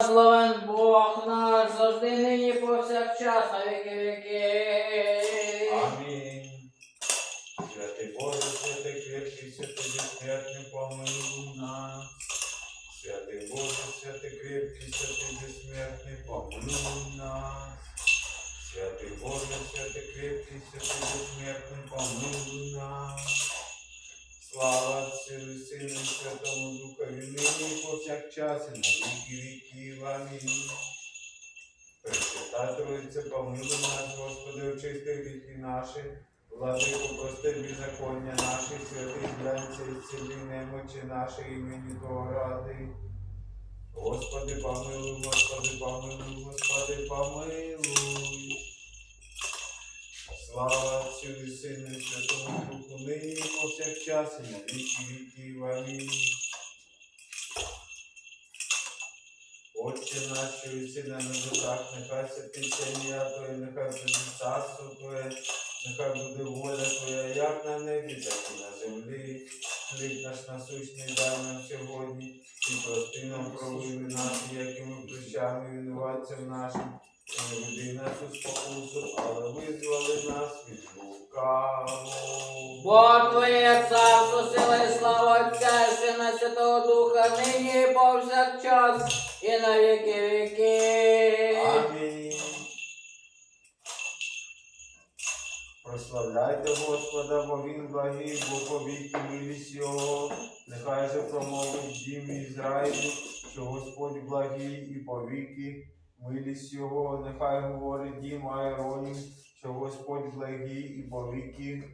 Славен Бог наш, завжди нині повсякчас на віки віки. Амінь. Святий Боже, святий крепкий, святий безсмертний, помилуй нас. Святий Боже, святий крепкий, святий безсмертний, помилуй нас. Святий Боже, святий крепкий, святий безсмертний, помилуй нас. Слава Отцю Сину і Святому Духові, нині і повсякчас і на віки віків. Амінь. Пресвята Троїця, помилуй нас, Господи, очисти гріхи наші, владику, прости беззаконня наші, святий глянця і цілі немочі наші імені Твого ради. Господи, помилуй, Господи, помилуй, Господи, помилуй. Слава Отцю і Сину і Святому Духу, нині і повсякчас і на віки віків. Амінь. Отче наш, що єси на небесах, нехай святиться ім'я Твоє, нехай буде царство Твоє, нехай буде воля Твоя, як на небі, так і на землі. Хліб наш насущний дай нам сьогодні, і прости нам провини наші, як і ми прощаємо винуватцям нашим. І не веди нас у спокусу, але визволи нас від лукавого. Бо Твоє царство, сила і слава Отця і Сина Святого Духа, нині і повсякчас і на віки віки. Амінь. Прославляйте Господа, бо Він благий, бо повіки милість Його. Нехай же промовить дім Ізраїлю, що Господь благий і повіки милість Його. Нехай говорить дім Аеронів, що Господь благий і повіки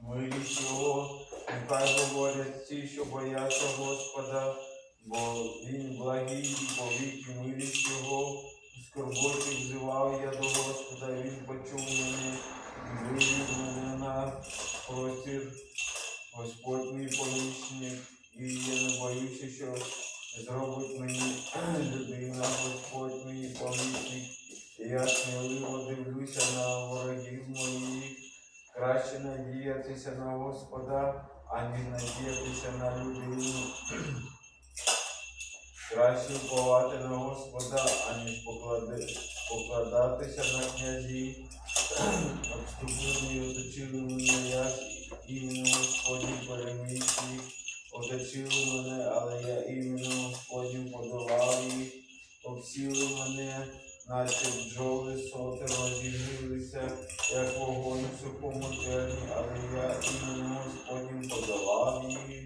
милість Його. Нехай говорять ті, що бояться Господа, бо Він благий і повіки милість Його. Скорботі взивав я до Господа, Він почув мене і вивів мене на простір. Господь мій помічник, і я не боюся, що зробить мені людина, Господь мій помічник. І я сміливо дивлюся на ворогів моїх. Краще надіятися на Господа, аніж надіятися на людину. Краще впливати на Господа, аніж покладатися на князів. Обступили і оточили мене, я ж іменно Господнім переміг. Оточили мене, але я іменно Господнім подолав їх. Обсіли мене, наче бджоли соти розігрілися, як вогонь в сухому терні, але я іменно Господнім подолав їх.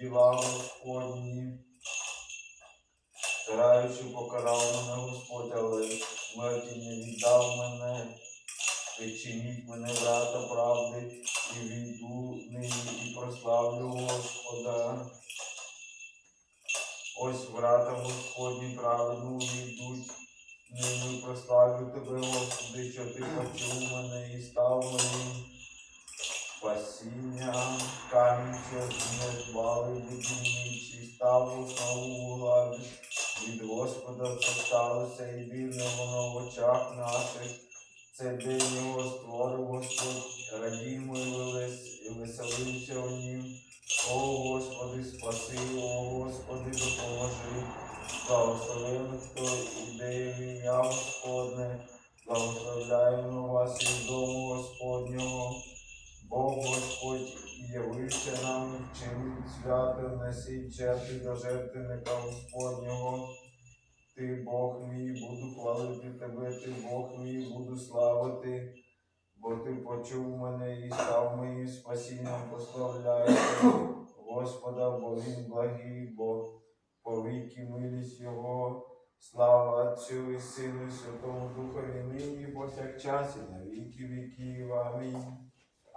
Діла Господні. Караючи покарав мене Господь, але смерті не віддав мене. Причиніть мене брата правди, і війду нині і прославлю Господа. Ось брата Господні праведну війдуть, нині прославлю тебе, Господи, що ти почув мене і став моїм спасіння, камінь, не звали будівничі, став основу влади. Від Господа це сталося і дивне воно в очах наших. Це день його створив Господь, радімо і веселимося у нім. О Господи, спаси, о Господи, допоможи. Благословений, хто іде в ім'я Господне, благословляємо вас із дому Господнього. Бог Господь явився нам, вчинить свято, несіть жертви до жертвенника Господнього. Ти Бог мій, буду хвалити тебе, ти Бог мій, буду славити, бо ти почув мене і став моїм спасінням, прославляю Господа, бо він благий, бо повіки милість Його. Слава Отцю і Сину, і Святому Духові, нині, і повсякчас, і на віки віків. Амінь.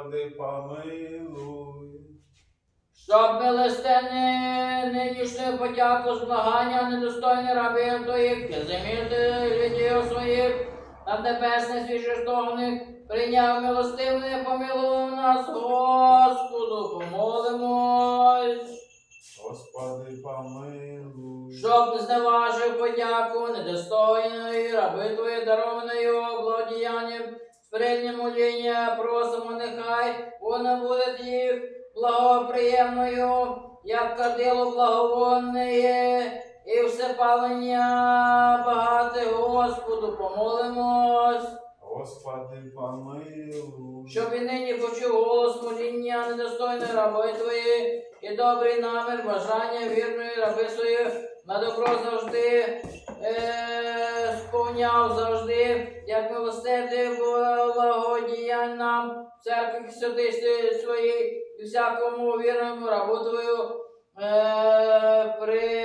Господи, помилуй. Щоб милостини нинішньої подяку змагання недостойні рабів твоїх, заміти життів своїх, та небесне свіжестовних, прийняв милостивне, помилував нас, Господу, помолимось. Господи, помилуй. Щоб зневажив подяку недостойної раби твої дарованою обладіянням, сприйняв моління, просимо, нехай вона буде їх благоприємною, як кадило благовонне, і всепалення багате Господу, помолимось. Господи, помилуй. Щоб і нині почув голос моління недостойної раби твої, і добрий намір, бажання вірної раби своєї, на добро завжди е, сповняв завжди, як милосердя благодіянь нам, всяких святисти своїй, і всякому вірному рабу твою, е, при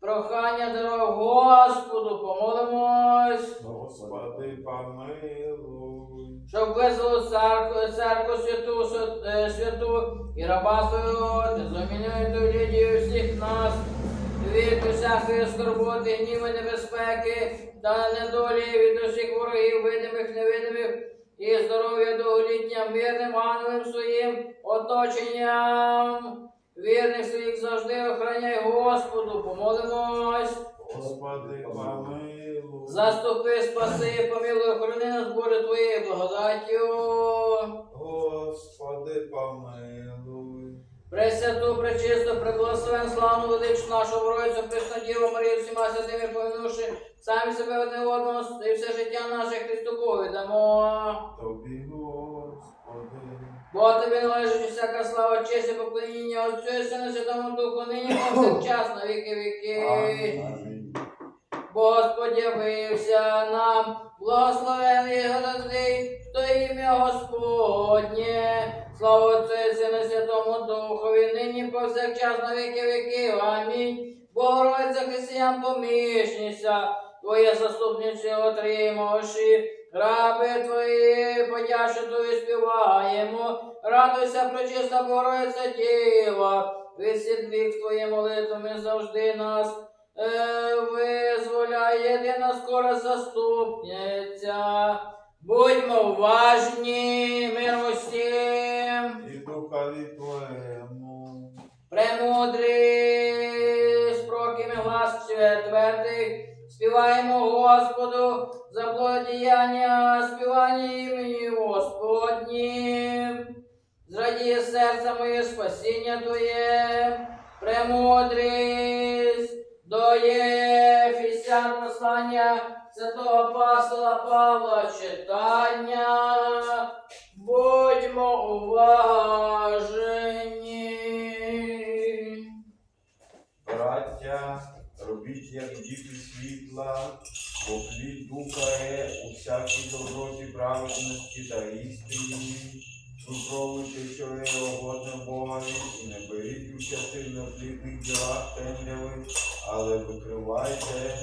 прохання дарував Господу, помолимось. Господи, помилуй. щоб визволив церкву, церкву святу, свят- е, святу і раба свого, незамінюю лідію всіх нас, від усякої скорботи, гніви, небезпеки та недолі від усіх ворогів, видимих, невидимих, і здоров'я довголіття мирним ангелем своїм, оточенням вірних своїх завжди охороняй Господу, помолимось. Господи, помилуй. Заступи, спаси, помилуй, охорони нас, Боже, Твоєю благодаттю. Господи, помилуй. Пресвяту, пречисту, преблагословен, славну величну нашу Богородицю, Пресну Діву Марію, всіма святими повинувши, самі себе одне одного і все життя наше Христу Богу віддамо. Тобі, Господи. Бо тобі належить усяка слава, честь і поклоніння Отцю і Сину Святому Духу, нині повсякчас на віки віки. Амінь. Господь явився нам, благословений Господи, то ім'я Господнє, слава Отцю і Святому Духові, нині повсякчас на віки віків. Амінь. Богородиця християн помічниця, Твоє заступниці отримавши, раби Твої подяшу Твої співаємо, радуйся, прочиста Богородиця Діва, висвітлік Твої молитвами завжди нас. Визволяє єдина скора заступниця. Будьмо уважні, мир усім, І духові Твоєму. премудрий, спрокими глас твердий, співаємо Господу за благодіяння, співання імені Господнім. Зрадіє серце моє спасіння Твоє, премудрість, до Єфісян послання святого апостола Павла читання. Будьмо уважені. Браття, робіть як діти світла, бо плід духа є у всякій доброті, праведності та істині. Випробуйте, що є угодно Богові, і не беріть участи в неплідних ділах темряви, але викривайте,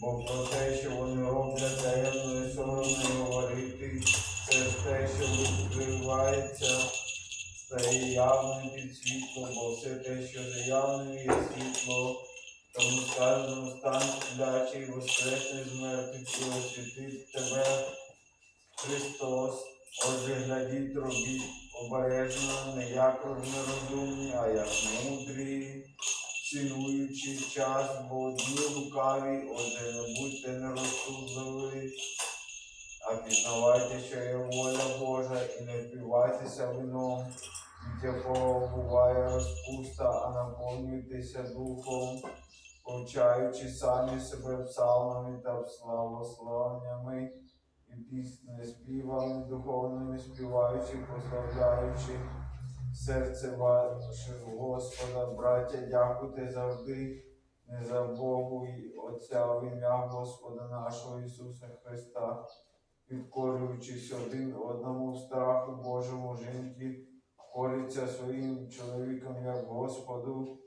бо про те, що вони роблять таємно і соромно говорити, це те, що викривається, стає явним під світло, бо все те, що за є світло, тому сказано стань сплячий, воскресне з мертвих і освятить тебе Христос. Отже, глядіть, робіть обережно, не як нерозумні, а як мудрі, цінуючи час, бо дні лукаві, отже, не будьте нерозсудливі, а пізнавайте, що є воля Божа, і не впивайтеся вином, від якого буває розпуста, а наповнюйтеся духом, повчаючи самі себе псалмами та славословеннями і піснями співами духовними співаючи, прославляючи серце ваше Господа, браття, дякуйте завжди, не за Богу і Отця в ім'я Господа нашого Ісуса Христа, підкорюючись один одному страху Божому жінки, кориться своїм чоловіком як Господу,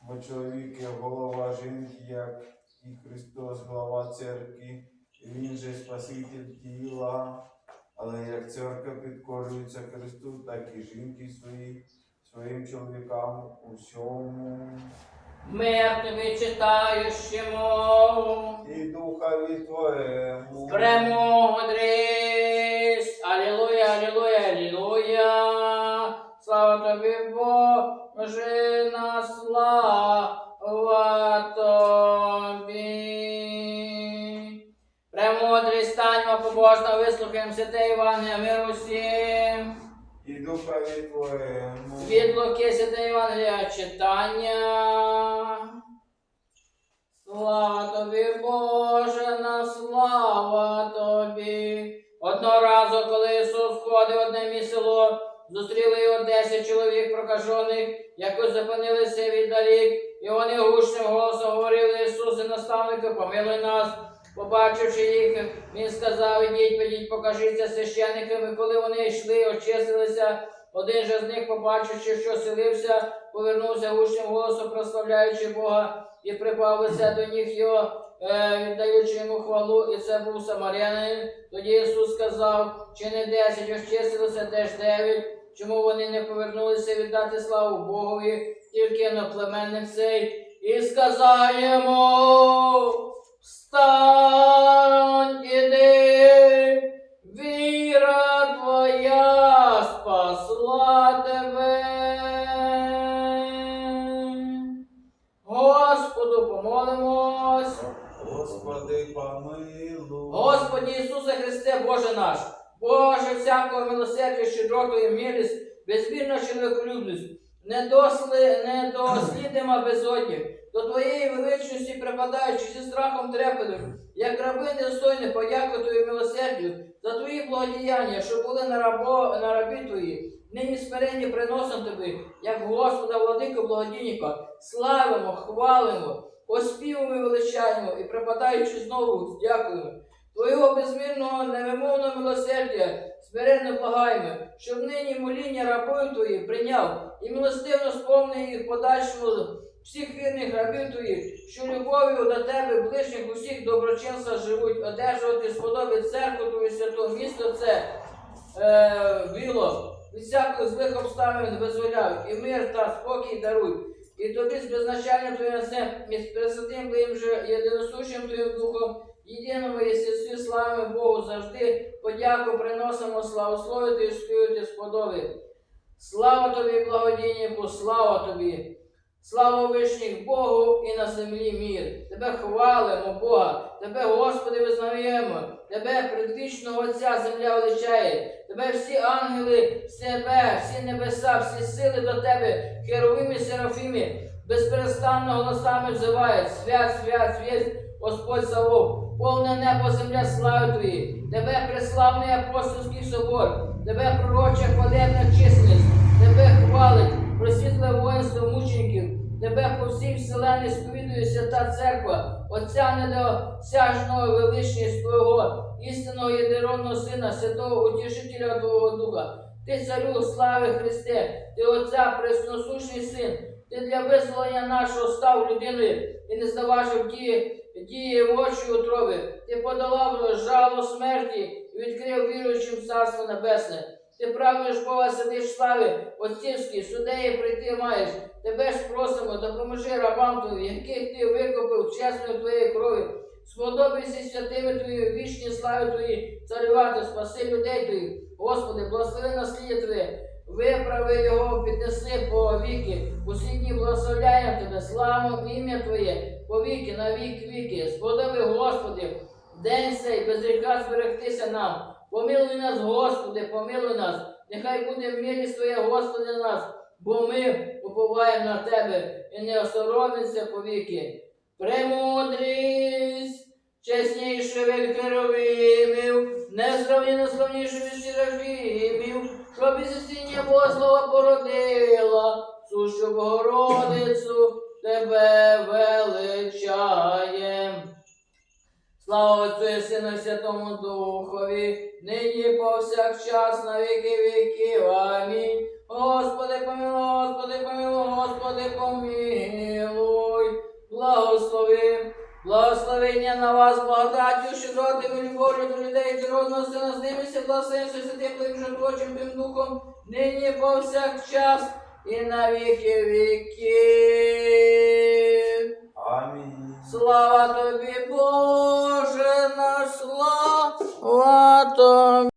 бо чоловік є голова жінки, як і Христос, глава церкви, Він же Спаситель тіла. Але як церква підкорюється Христу, так і жінки свої, своїм чоловікам у всьому. Мир тобі читаючому. І духові Твоєму. Премудрість. Алілуя, алілуя, алілуя. Слава тобі, Боже, на слава станьмо вислухаємо святе Івангелія миру всім. І духові Твоєму. Від Луки святе Євангелія читання. Слава тобі, Боже, на слава тобі. Одного разу, коли Ісус входив в одне місце село, зустріли його десять чоловік прокажених, які зупинилися віддалік, і вони гучним голосом говорили Ісусе, наставнику, помилуй нас. Побачивши їх, він сказав, ідіть, підіть, покажіться священникам. Коли вони йшли, очистилися, один же з них, побачивши, що селився, повернувся гучним голосом, прославляючи Бога, і припав лице до ніг його, е, віддаючи йому хвалу, і це був самарянин. Тоді Ісус сказав, чи не десять очистилося, де ж дев'ять, чому вони не повернулися віддати славу Богові, тільки іноплеменник цей, і сказав йому, встань, іди, віра твоя спасла тебе. Господу помолимось. Господи, помилуй. Господи Ісусе Христе, Боже наш, Боже всякого милосердя, щедроту і милість, безмірна чоловіколюбність, недослідима безодні, до Твоєї величності припадаючи зі страхом трепетом, як раби недостойні подяку Твоєму милосердю за Твої благодіяння, що були на, рабо, на рабі Твої, нині смиренні приносимо Тобі, як Господа, владику благодійника, славимо, хвалимо, оспівуємо величаємо і припадаючи знову, дякуємо. Твого безмірного невимовного милосердя, смиренно благаємо, щоб нині моління рабою Твої прийняв і милостивно сповнив їх подальшому всіх вірних рабів Твоїх, що любов'ю до Тебе, ближніх усіх доброчинства живуть, одержувати сподоби церкву Твою святу, місто це е, біло, від всяких злих обставин визволяй, і мир та спокій даруй. І тобі з безначальним Твоїм з Пресвятим Твоїм же єдиносущим Твоїм Духом, єдиному і слави Богу завжди подяку приносимо, славословити і співати сподоби. Слава тобі, благодійнику, слава тобі! Слава вишніх Богу і на землі мір. Тебе хвалимо, Бога, Тебе, Господи, визнаємо, Тебе, предвічного Отця, земля величає, Тебе всі ангели, себе, всі небеса, всі сили до Тебе, херовими серафими, безперестанно голосами взивають. Свят, свят, свят, Господь Савов, повне небо, земля слави Твої, Тебе преславний апостольський собор, Тебе пророча хвалебна чесність, Тебе хвалить, просвітле воїнство мучеників, Тебе по всій вселенні сповідує свята церква, Отця недосяжного величність Твого, істинного єдинородного Сина, святого утішителя Твого Духа. Ти царю слави Христе, Ти Отця пресносущний син, Ти для визволення нашого став людиною і не здаважив дії, дії в очі утроби. Ти подолав жало смерті і відкрив віруючим царство небесне. Ти правиш Бога сидиш слави, отцівський, судеї прийти маєш. Тебе ж просимо, допоможи рабам твоїм, яких ти викупив чесною твоєї крові. Сподобайся святими твої, вічні слави твої, царювати, спаси людей твоїх. Господи, благослови наслідя Твоє, виправи його, піднеси по віки. Усі дні благословляємо Тебе, славу ім'я Твоє, по віки, на вік віки. Сподоби, Господи, день цей без гріха зберегтися нам. Помилуй нас, Господи, помилуй нас. Нехай буде милість Твоя, Господи, нас, бо ми уповаємо на Тебе і не осоромимося повіки. Премудрість, чесніше від херовимів, незравненно славніше від серафімів, щоб із істиння Бога слова породила, сущу Богородицю, Тебе величаємо. Слава Отцю і Сину Святому Духові, нині повсякчас на віки віків. Амінь. Господи помилуй, Господи помилуй, Господи помилуй. Благослови. Благословення на вас, благодаттю, щедротами, любов'ю до людей, родного сина, з ними всі благословенся, святим плим, жертвочим тим духом, нині повсякчас И на віки веки Аминь. Слава тобі, Боже, нашла. слава тобі.